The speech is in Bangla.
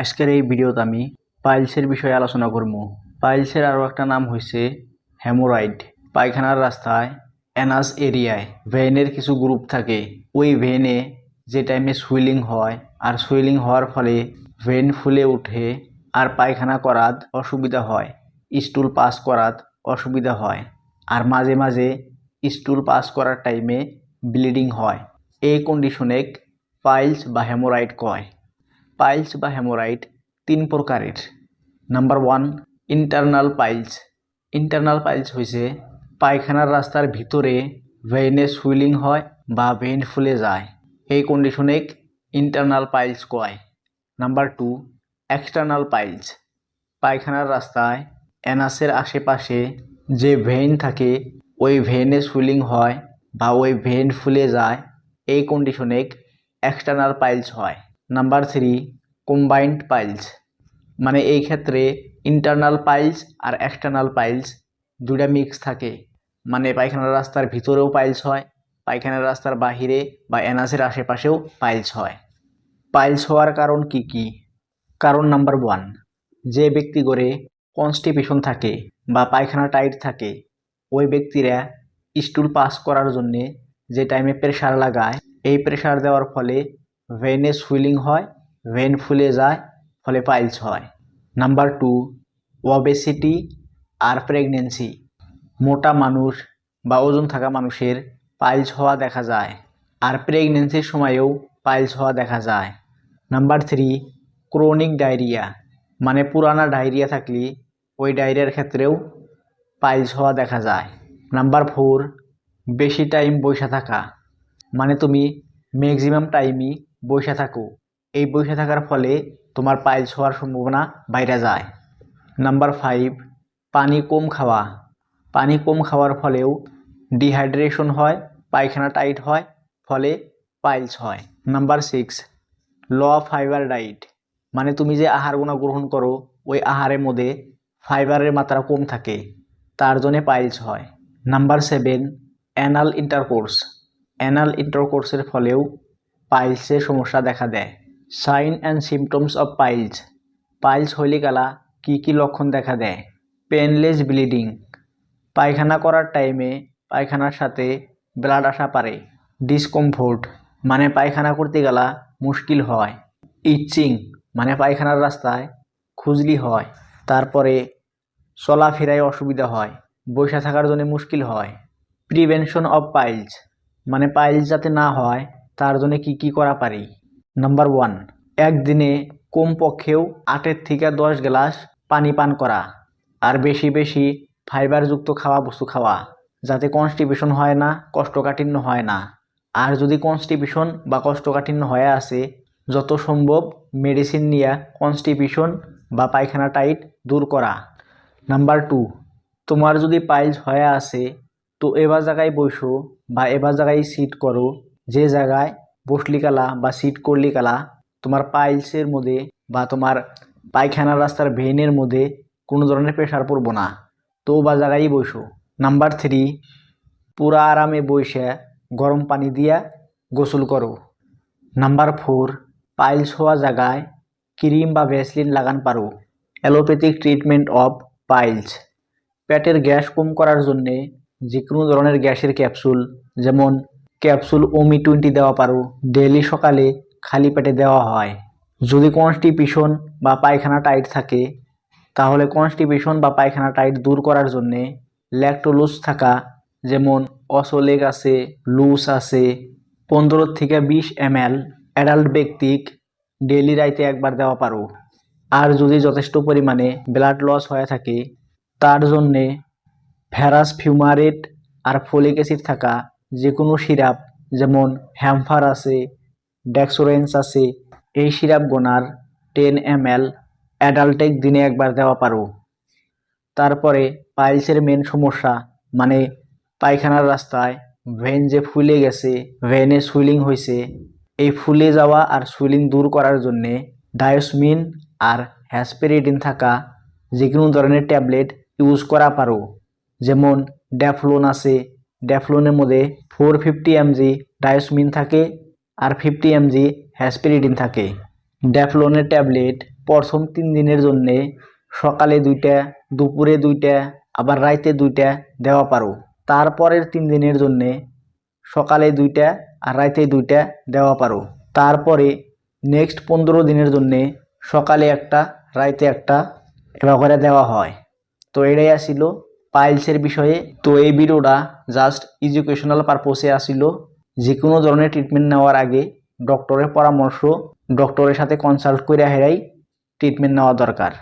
আজকের এই ভিডিওতে আমি পাইলসের বিষয়ে আলোচনা করব। পাইলসের আরও একটা নাম হয়েছে হেমোরাইড। পায়খানার রাস্তায় অ্যানাস এরিয়ায় ভেনের কিছু গ্রুপ থাকে। ওই ভেনে যে টাইমে সুইলিং হয় আর সুইলিং হওয়ার ফলে ভেন ফুলে উঠে আর পায়খানা করাত অসুবিধা হয়, স্টুল পাস করাত অসুবিধা হয় আর মাঝে মাঝে স্টুল পাস করার টাইমে ব্লিডিং হয়। এই কন্ডিশনে পাইলস বা হেমোরাইড কয়। পাইলস বা হেমোরাইড তিন প্রকারের। Number one internal piles internal piles হয়েছে পায়খানার রাস্তার ভিতরে ভেইনে সুইলিং হয় বা ভেইন ফুলে যায়। এই কন্ডিশনে ইন্টারনাল পাইলস কয়। নাম্বার টু এক্সটার্নাল পাইলস পায়খানার রাস্তায় অ্যানাসের আশেপাশে যে ভেইন থাকে, ওই ভেইনে সুইলিং হয় বা ওই ভেইন ফুলে যায়। এই কন্ডিশনে এক্সটার্নাল পাইলস হয়। নাম্বার থ্রি কম্বাইন্ড পাইলস মানে এই ক্ষেত্রে ইন্টারনাল পাইলস আর এক্সটার্নাল পাইলস দুটা মিক্স থাকে। মানে পায়খানার রাস্তার ভিতরেও পাইলস হয়, পায়খানার রাস্তার বাহিরে বা এনাসের আশেপাশেও পাইলস হয়। পাইলস হওয়ার কারণ কি কি? কারণ নাম্বার ওয়ান যে ব্যক্তি করে কনস্টিপেশন থাকে বা পায়খানা টাইট থাকে, ওই ব্যক্তিরা স্টুল পাস করার জন্যে যে টাইমে প্রেশার লাগায়, এই প্রেশার দেওয়ার ফলে ভেনে সুইলিং হয় ভেন ফুলে যায়, ফলে পাইলস হয়। নাম্বার টু ওবেসিটি আর প্রেগনেন্সি মোটা মানুষ বা ওজন থাকা মানুষের পাইলস হওয়া দেখা যায়, আর প্রেগনেন্সির সময়েও পাইলস হওয়া দেখা যায়। নাম্বার থ্রি ক্রনিক ডায়রিয়া মানে পুরানা ডায়রিয়া থাকলে ওই ডায়রিয়ার ক্ষেত্রেও পাইলস হওয়া দেখা যায়। নাম্বার ফোর বেশি টাইম বসে থাকা মানে তুমি ম্যাক্সিমাম টাইমই বসে থাকো। এই বসে থাকার ফলে তোমার পাইলস হওয়ার সম্ভাবনা বাইরে যায়। নাম্বার ফাইভ পানি কম খাওয়া। পানি কম খাওয়ার ফলেও ডিহাইড্রেশন হয়, পায়খানা টাইট হয়, ফলে পাইলস হয়। নাম্বার সিক্স ল ফাইবার ডাইট মানে তুমি যে আহারগুলো গ্রহণ করো, ওই আহারের মধ্যে ফাইবারের মাত্রা কম থাকে, তার জন্যে পাইলস হয়। Number seven anal intercourse anal ইন্টারকোর্সের ফলেও পাইলসের সমস্যা দেখা দেয়। Sign and symptoms of piles. Piles হইলে গেলা কী কী লক্ষণ দেখা দেয়? Painless bleeding. পায়খানা করার টাইমে পায়খানার সাথে ব্লাড আসা পারে। ডিসকমফোর্ট মানে পায়খানা করতে গেলা মুশকিল হয়। ইচিং মানে পায়খানার রাস্তায় খুজলি হয়। তারপরে চলাফেরায় অসুবিধা হয়। বসে থাকার জন্য মুশকিল হয়। প্রিভেনশন অফ পাইলস মানে পাইলস যাতে না হয় তার জন্য কি কি করা পারি? নাম্বার ওয়ান একদিনে কমপক্ষেও আটের থেকে দশ গ্লাস পানি পান করা আর বেশি বেশি ফাইবারযুক্ত খাওয়া বস্তু খাওয়া, যাতে কনস্টিপেশন হয় না, কষ্টকাঠিন্য হয় না। আর যদি কনস্টিপেশন বা কষ্টকাঠিন্য হয়ে আসে, যত সম্ভব মেডিসিন নিয়ে কনস্টিপেশন বা পায়খানা টাইট দূর করা। নাম্বার টু তোমার যদি পাইলস হয়ে আসে, তো এবার জায়গায় বসো বা এবার জায়গায় সিট করো যে জায়গায় বসলি কালা বা সিট করলি কালা, তোমার পাইলসের মধ্যে বা তোমার পায়খানার রাস্তার ভেইনের মধ্যে কোনো ধরনের প্রেশার পড়ব না। তো বা জায়গায় বসো। নাম্বার থ্রি পুরা আরামে বসে গরম পানি দিয়া গোসল করো। নাম্বার ফোর পাইলস হওয়া জায়গায় ক্রিম বা ভ্যাসলিন লাগান পারো। অ্যালোপ্যাথিক ট্রিটমেন্ট অফ পাইলস পেটের গ্যাস কম করার জন্যে যে কোনো ধরনের গ্যাসের ক্যাপসুল যেমন ক্যাপসুল ওমি টোয়েন্টি দেওয়া পারো। ডেলি সকালে খালি পেটে দেওয়া হয়। যদি কনস্টিপেশন বা পায়খানা টাইট থাকে, তাহলে কনস্টিপেশন বা পায়খানা টাইট দূর করার জন্যে ল্যাকটোলুস থাকা, যেমন অসলেক আছে, লুস আছে, পনেরো থেকে বিশ এম এল অ্যাডাল্ট ব্যক্তিক ডেলি রাইতে একবার দেওয়া পারো। আর যদি যথেষ্ট পরিমাণে ব্লাড লস হয়ে থাকে, তার জন্যে ফেরাস ফিউমারেট আর ফলিক অ্যাসিড থাকা যে কোনো সিরাপ, যেমন হ্যামফার আছে, ডেক্সোরেন্স আছে, এই সিরাপ গোনার টেন এম এল অ্যাডাল্টেক দিনে একবার দেওয়া পারো। তারপরে পাইলসের মেন সমস্যা মানে পায়খানার রাস্তায় ভেন যে ফুলে গেছে ভেনে সুইলিং হয়েছে এই ফুলে যাওয়া আর সুইলিং দূর করার জন্যে ডায়োসমিন আর হ্যাসপেরিডিন থাকা যে কোনো ধরনের ট্যাবলেট ইউজ করা পারো। যেমন ড্যাফলোন আছে ড্যাফলোনের মধ্যে ফোর ফিফটি এমজি ডায়োসমিন থাকে আর ফিফটি এমজি হ্যাসপেরিডিন থাকে। ড্যাফলোনের ট্যাবলেট প্রথম তিন দিনের জন্যে সকালে দুইটা, দুপুরে দুইটা, আবার রাইতে দুইটা দেওয়া পারো। তারপরের তিন দিনের জন্যে সকালে দুইটা আর রাইতে দুইটা দেওয়া পারো। তারপরে নেক্সট পনেরো দিনের জন্যে সকালে একটা, রাইতে একটা এবার করে দেওয়া হয়। তো এটাই আসিল পাইলসের বিষয়ে, তো এই ভিডিওটা জাস্ট এডুকেশনাল পারপোসে আসিল। যে কোনো ধরনের ট্রিটমেন্ট নেওয়ার আগে ডক্টরের পরামর্শ ডক্টরের সাথে কনসাল্ট করে হেরাই ট্রিটমেন্ট নেওয়া দরকার।